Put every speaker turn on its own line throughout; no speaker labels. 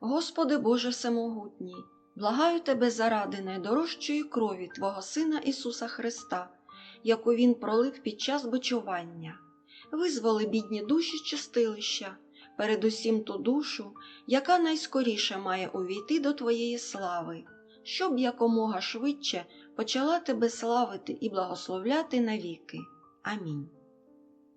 Господи Боже Всемогутній, благаю Тебе заради найдорожчої крові Твого Сина Ісуса Христа, яку Він пролив під час бичування. Визволи бідні душі з чистилища, передусім ту душу, яка найскоріше має увійти до Твоєї слави, щоб якомога швидше почала Тебе славити і благословляти навіки. Амінь.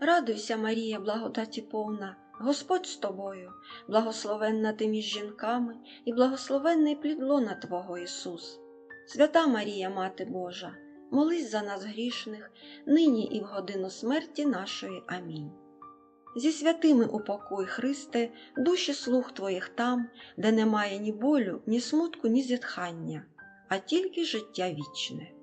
Радуйся, Марія, благодаті повна, Господь з тобою, благословенна ти між жінками, і благословенний плід лона Твого Ісус. Свята Марія, Мати Божа, молись за нас грішних, нині і в годину смерті нашої. Амінь. Зі святими упокой, Христе, душі слуг Твоїх там, де немає ні болю, ні смутку, ні зітхання, а тільки життя вічне.